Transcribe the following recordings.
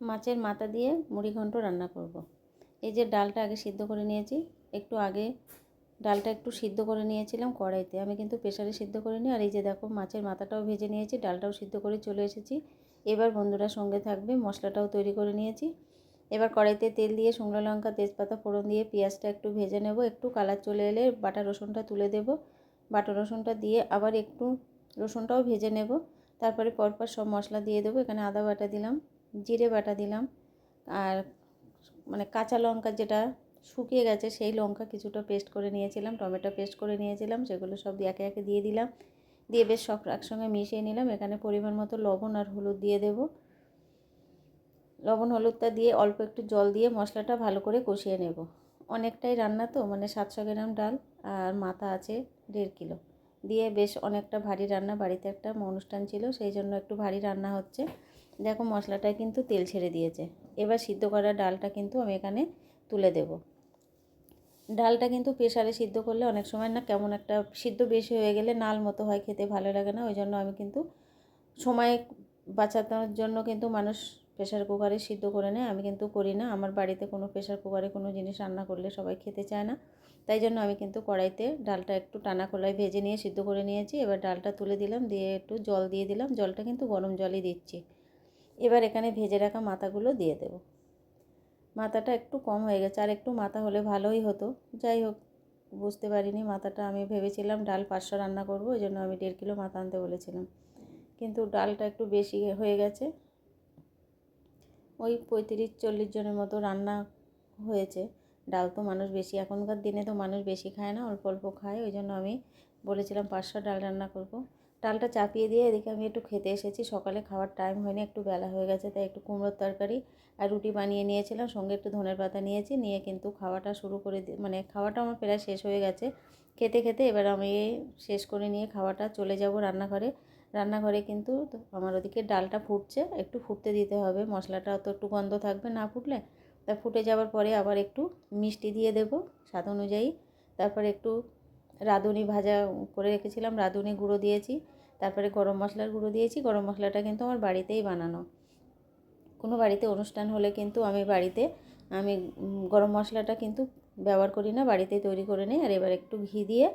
মাছের মাথা দিয়ে মুড়ি ঘন্ট রান্না করব। এই যে ডালটা আগে সিদ্ধ করে নিয়েছি, একটু আগে ডালটা একটু সিদ্ধ করে নিয়েছিলাম কড়াইতে। আমি কিন্তু প্রেশারে সিদ্ধ করিনি। আর এই যে দেখো, মাছের মাথাটাও ভেজে নিয়েছি, ডালটাও সিদ্ধ করে চলে এসেছি। এবার বন্ধুরা সঙ্গে থাকবে, মশলাটাও তৈরি করে নিয়েছি। এবার কড়াইতে তেল দিয়ে শুকনো লঙ্কা, তেজপাতা, ফোড়ন দিয়ে পেঁয়াজটা একটু ভেজে নেব। একটু কালার চলে এলে বাটা রসুনটা তুলে দেব। বাটা রসুনটা দিয়ে আবার একটু রসুনটাও ভেজে নেব। তারপরে পরপর সব মশলা দিয়ে দেবো। এখানে আদা বাটা দিলাম। জিরে বাটা দিলাম। আর মানে কাঁচা লঙ্কা যেটা শুকিয়ে গেছে সেই লঙ্কা কিছুটা পেস্ট করে নিয়েছিলাম, টমেটো পেস্ট করে নিয়েছিলাম, সেগুলো সব একে একে দিয়ে দিলাম। দিয়ে বেশ সব একসঙ্গে মিশিয়ে নিলাম। এখানে পরিমাণ মতো লবণ আর হলুদ দিয়ে দেব। লবণ হলুদটা দিয়ে অল্প একটু জল দিয়ে মশলাটা ভালো করে কষিয়ে নেব। অনেকটাই রান্না তো মানে সাতশো গ্রাম ডাল আর মাথা আছে দেড় কিলো। দিয়ে বেশ অনেকটা ভারী রান্না, বাড়িতে একটা অনুষ্ঠান ছিল, সেই জন্য একটু ভারী রান্না হচ্ছে। দেখো মশলাটা কিন্তু তেল ছেড়ে দিয়েছে। এবার সিদ্ধ করা ডালটা কিন্তু আমি এখানে তুলে দেব। ডালটা কিন্তু প্রেশারে সিদ্ধ করলে অনেক সময় না কেমন একটা সিদ্ধ বেশি হয়ে গেলে নাল মতো হয়, খেতে ভালো লাগে না। ওই জন্য আমি কিন্তু সময় বাঁচানোর জন্য কিন্তু মানুষ প্রেশার কুকারে সিদ্ধ করে নেয়। আমি কিন্তু করি না। আমার বাড়িতে কোনো প্রেশার কুকারে কোনো জিনিস রান্না করলে সবাই খেতে চায় না। তাই জন্য আমি কিন্তু কড়াইতে ডালটা একটু টানা কলাই ভেজে নিয়ে সিদ্ধ করে নিয়েছি। এবার ডালটা তুলে দিলাম, দিয়ে একটু জল দিয়ে দিলাম। জলটা কিন্তু গরম জলই দিচ্ছি। এবার এখানে ভেজে রাখা মাথাগুলো দিয়ে দেব। মাথাটা একটু কম হয়ে গেছে, আর একটু মাথা হলে ভালোই হতো। যাই হোক, বুঝতে পারিনি মাথাটা, আমি ভেবেছিলাম ডাল পাঁচশো রান্না করব, ওই জন্য আমি দেড় কিলো মাথা আনতে বলেছিলাম। কিন্তু ডালটা একটু বেশি হয়ে গেছে। ওই পঁয়ত্রিশ চল্লিশ জনের মতো রান্না হয়েছে। ডাল তো মানুষ বেশি, এখনকার দিনে তো মানুষ বেশি খায় না, অল্প অল্প খায়, ওই জন্য আমি বলেছিলাম পাঁচশো ডাল রান্না করব। ডালটা চাপিয়ে দিয়ে এদিকে আমি একটু খেতে এসেছি। সকালে খাওয়ার টাইম হয়নি, একটু বেলা হয়ে গেছে, তাই একটু কুমড়োর তরকারি আর রুটি বানিয়ে নিয়েছিলাম। সঙ্গে একটু ধনের পাতা নিয়েছি, নিয়ে কিন্তু খাওয়াটা শুরু করে মানে খাওয়াটা আমার প্রায় শেষ হয়ে গেছে। খেতে খেতে এবার আমি শেষ করে নিয়ে খাওয়াটা চলে যাব রান্নাঘরে। রান্নাঘরে কিন্তু আমার ওদিকে ডালটা ফুটছে, একটু ফুটতে দিতে হবে। মশলাটা তো একটু গন্ধ থাকবে না ফুটলে। তা ফুটে যাওয়ার পরে আবার একটু মিষ্টি দিয়ে দেব স্বাদ অনুযায়ী। তারপরে একটু রাঁধুনি ভাজা করে রেখেছিলাম, রাঁধুনি গুঁড়ো দিয়েছি, তারপরে গরম মশলার গুঁড়ো দিয়েছি, গরম মশলাটা কিন্তু আমার বাড়িতেই বানানো। কোনো বাড়িতে অনুষ্ঠান হলে কিন্তু আমি বাড়িতে, আমি গরম মশলাটা কিন্তু ব্যবহার করি না, বাড়িতে তৈরি করে নিই, আর এবার একটু ঘি দিয়ে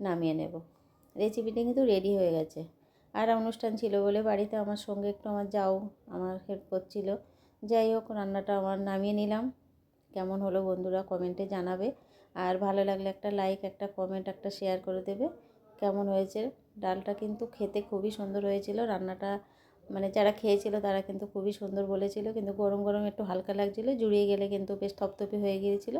নামিয়ে নেব। রেসিপিটা কিন্তু রেডি হয়ে গেছে। আর অনুষ্ঠান ছিল বলে বাড়িতে আমার সঙ্গে একটু আমার যাও, আমার হেল্প করছিল। যাই হোক, রান্নাটা আমার নামিয়ে নিলাম। কেমন হলো বন্ধুরা কমেন্টে জানাবে। আর ভালো লাগলে একটা লাইক একটা কমেন্ট একটা শেয়ার করে দেবে। কেমন হয়েছে? ডালটা কিন্তু খেতে খুবই সুন্দর হয়েছিল। রান্নাটা মানে যারা খেয়েছিল তারা কিন্তু খুবই সুন্দর বলেছিল। কিন্তু গরম গরম একটু হালকা লাগছিল। জুড়িয়ে গেলে কিন্তু বেশ থপথপে হয়ে গিয়েছিল।